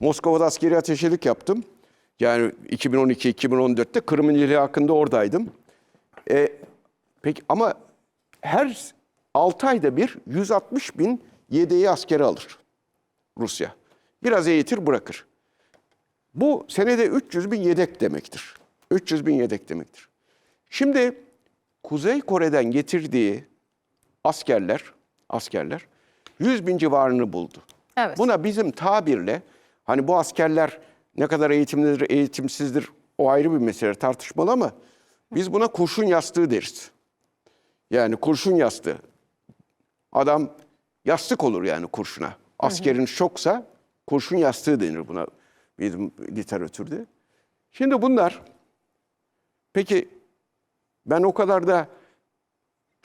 Moskova'da askeri ateşelik yaptım. Yani 2012-2014'te Kırım'ın ilhakında oradaydım. E, peki ama her 6 ayda bir 160 bin yedeği askeri alır Rusya. Biraz eğitir bırakır. Bu senede 300 bin yedek demektir. 300 bin yedek demektir. Şimdi Kuzey Kore'den getirdiği askerler, askerler 100 bin civarını buldu. Evet. Buna bizim tabirle hani bu askerler ne kadar eğitimlidir, eğitimsizdir o ayrı bir mesele tartışmalı ama biz buna kurşun yastığı deriz. Yani kurşun yastığı. Adam yastık olur yani kurşuna. Askerin şoksa kurşun yastığı denir buna bizim literatürde. Şimdi bunlar peki ben o kadar da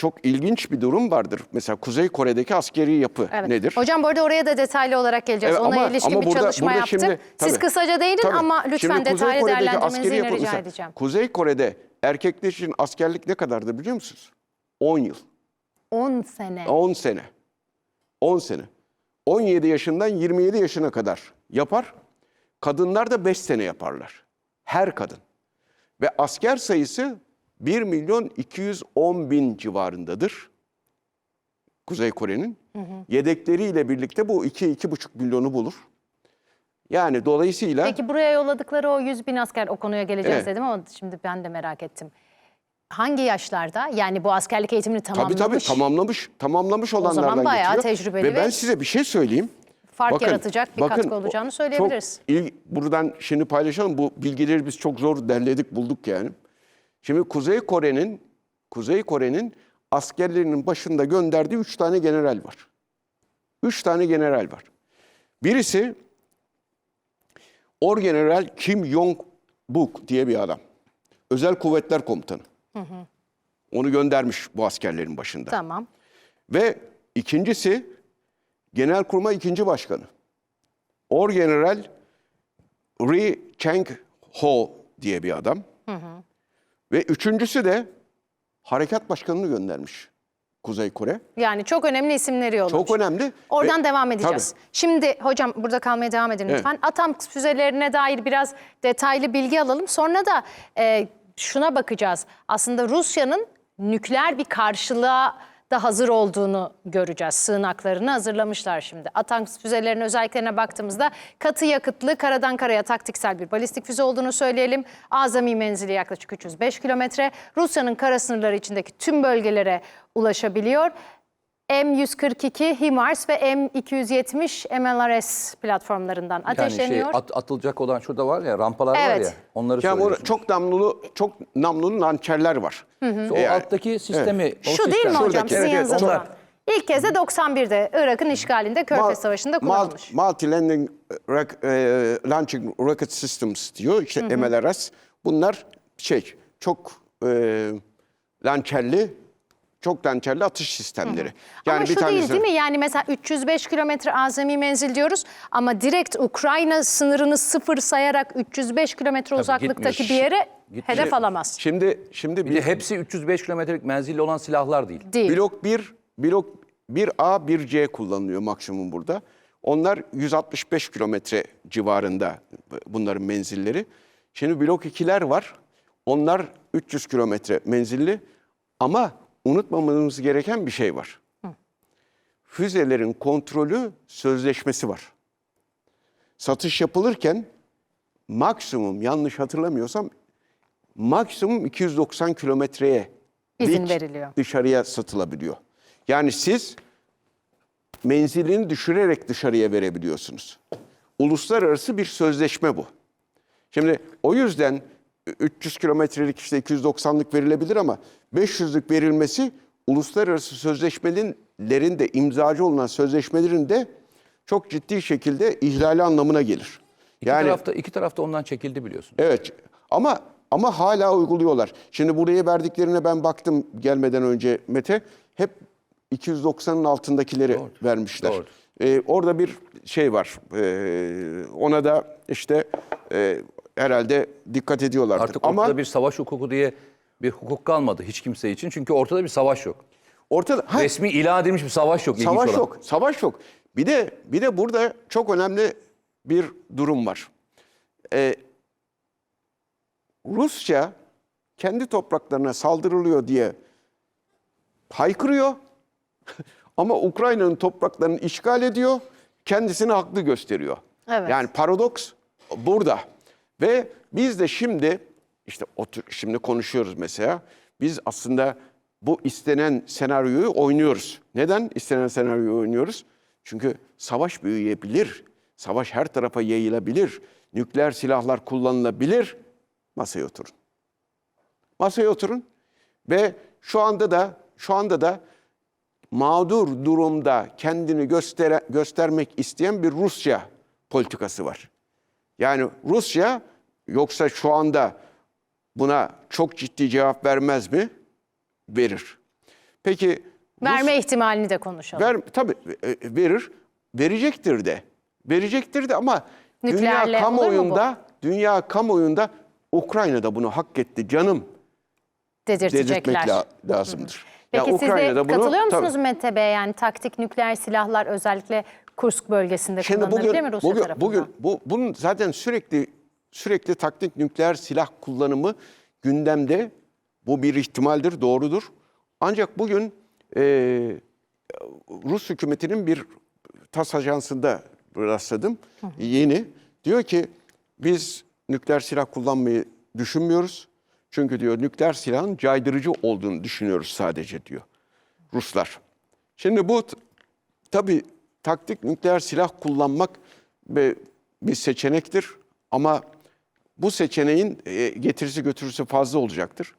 çok ilginç bir durum vardır. Mesela Kuzey Kore'deki askeri yapı Evet. nedir? Hocam bu arada oraya da detaylı olarak geleceğiz. Evet, Ona ama- ilişkin ama bir burada- çalışma burada yaptım. şimdi- Siz tabii. kısaca değinin Tabii. ama Şimdi lütfen Kuzey detaylı Kore'deki değerlendirmenizi rica mesela edeceğim. Kuzey Kore'de erkekler için askerlik ne kadardı biliyor musunuz? 10 yıl. 10 sene. 10 sene. 10 sene. 17 yaşından 27 yaşına kadar yapar. Kadınlar da 5 sene yaparlar. Her kadın. Ve asker sayısı 1 milyon 210 bin civarındadır. Kuzey Kore'nin. Yedekleriyle birlikte bu 2-2,5 milyonu bulur. Yani dolayısıyla... Peki buraya yolladıkları o 100 bin asker o konuya geleceğiz Evet. dedim ama şimdi ben de merak ettim. Hangi yaşlarda? Yani bu askerlik eğitimini Tabii tamamlamış. tabii tamamlamış, tamamlamış olanlardan bayağı getiriyor. tecrübeli Ve ben size bir şey söyleyeyim. fark yaratacak bir katkı olacağını o- söyleyebiliriz. Çok il- buradan şimdi paylaşalım. Bu bilgileri biz çok zor derledik bulduk yani. Şimdi Kuzey Kore'nin Kuzey Kore'nin askerlerinin başında gönderdiği üç tane general var. Üç tane general var. Birisi Orgeneral Kim Jong-buk diye bir adam. Özel Kuvvetler Komutanı. Onu göndermiş bu askerlerin başında. Tamam. Ve ikincisi Genelkurmay ikinci başkanı. Orgeneral Ri Cheng Ho diye bir adam. Ve üçüncüsü de harekat başkanını göndermiş Kuzey Kore. Yani çok önemli isimleri yollamış. Çok önemli. Oradan Ve- devam edeceğiz. Tabii. Şimdi hocam burada kalmaya devam edin Evet. lütfen. Atom füzelerine dair biraz detaylı bilgi alalım. Sonra da e, şuna bakacağız. Aslında Rusya'nın nükleer bir karşılığa da hazır olduğunu göreceğiz. Sığınaklarını hazırlamışlar şimdi. Atom füzelerinin özelliklerine baktığımızda katı yakıtlı karadan karaya taktiksel bir balistik füze olduğunu söyleyelim. Azami menzili yaklaşık 305 kilometre. Rusya'nın kara sınırları içindeki tüm bölgelere ulaşabiliyor. M142 HIMARS ve M270 MLRS platformlarından Yani şey ateşleniyor. at- atılacak olan şurada var ya rampalar var Evet. ya onları Yani söylüyorsunuz. çok namlulu, çok namlulu lançerler var. o Yani- alttaki sistemi. o Şu değil mi sistem- hocam Şuradaki, sizin evet, evet, yanınızda onlar. İlk kez de 91'de Irak'ın işgalinde Körfez Mal- Savaşı'nda kullanılmış. Multi-Landing Rock- e, Launching Rocket Systems diyor. İşte MLRS. Bunlar şey çok e, lançerli, çok lançerli atış sistemleri. ama şu bir değil tanesi- değil mi? Yani mesela 305 kilometre azami menzil diyoruz ama direkt Ukrayna sınırını sıfır sayarak 305 kilometre uzaklıktaki gitmiyor. bir yere Gitmiyor. hedef alamaz. Şimdi şimdi Bir bir de hepsi 305 kilometrelik menzilli olan silahlar değil. Değil. blok 1 blok 1A 1C kullanılıyor maksimum burada. Onlar 165 kilometre civarında bunların menzilleri. Şimdi blok 2'ler var. Onlar 300 kilometre menzilli ama unutmamamız gereken bir şey var. Füzelerin kontrolü sözleşmesi var. Satış yapılırken maksimum yanlış hatırlamıyorsam maksimum 290 kilometreye İzin veriliyor. dışarıya satılabiliyor. Yani siz menzilini düşürerek dışarıya verebiliyorsunuz. Uluslararası bir sözleşme bu. Şimdi o yüzden 300 kilometrelik işte 290'lık verilebilir ama 500'lük verilmesi uluslararası sözleşmelerin de imzacı olunan sözleşmelerin de çok ciddi şekilde ihlali anlamına gelir. İki tarafta iki tarafta ondan çekildi biliyorsun. Evet ama ama hala uyguluyorlar. Şimdi buraya verdiklerine ben baktım gelmeden önce Mete. Hep 290'ın altındakileri vermişler. Doğrudur. Ee, orada bir şey var. Ee, ona da işte e, herhalde dikkat ediyorlardır. Artık ama ortada bir savaş hukuku diye bir hukuk kalmadı hiç kimse için. Çünkü ortada bir savaş yok. ortada ha, Resmi ilan edilmiş bir savaş yok. ilginç savaş olan. yok. Savaş yok. Bir de bir de burada çok önemli bir durum var. Ee, Rusya kendi topraklarına saldırılıyor diye haykırıyor. Ama Ukrayna'nın topraklarını işgal ediyor, kendisini haklı gösteriyor. Evet. Yani paradoks burada. Ve biz de şimdi işte otur, şimdi konuşuyoruz mesela. Biz aslında bu istenen senaryoyu oynuyoruz. Neden istenen senaryoyu oynuyoruz? Çünkü savaş büyüyebilir. Savaş her tarafa yayılabilir. Nükleer silahlar kullanılabilir. Masaya oturun. Masaya oturun ve şu anda da şu anda da mağdur durumda kendini göstere, göstermek isteyen bir Rusya politikası var. Yani Rusya yoksa şu anda buna çok ciddi cevap vermez mi? Verir. Peki Verme ihtimalini de konuşalım. Ver, tabii e, verir. Verecektir de. Verecektir de ama Nükleerle dünya kamuoyunda, dünya kamuoyunda Ukrayna da bunu hak etti canım dedirtecekler. la- lazımdır. Peki Ya siz de Ukrayna'da bunu- katılıyor tabii. musunuz Mete Bey? Yani taktik nükleer silahlar özellikle Kursk bölgesinde Şimdi kullanılabilir bugün, mi Rusya bugün, tarafından? bugün bu, bunun zaten sürekli sürekli taktik nükleer silah kullanımı gündemde. Bu bir ihtimaldir, doğrudur. Ancak bugün e, Rus hükümetinin bir TAS ajansında rastladım. Yeni. Diyor ki biz nükleer silah kullanmayı düşünmüyoruz. Çünkü diyor nükleer silahın caydırıcı olduğunu düşünüyoruz sadece diyor Ruslar. Şimdi bu tabii taktik nükleer silah kullanmak bir, seçenektir ama bu seçeneğin e, getirisi götürüsü fazla olacaktır.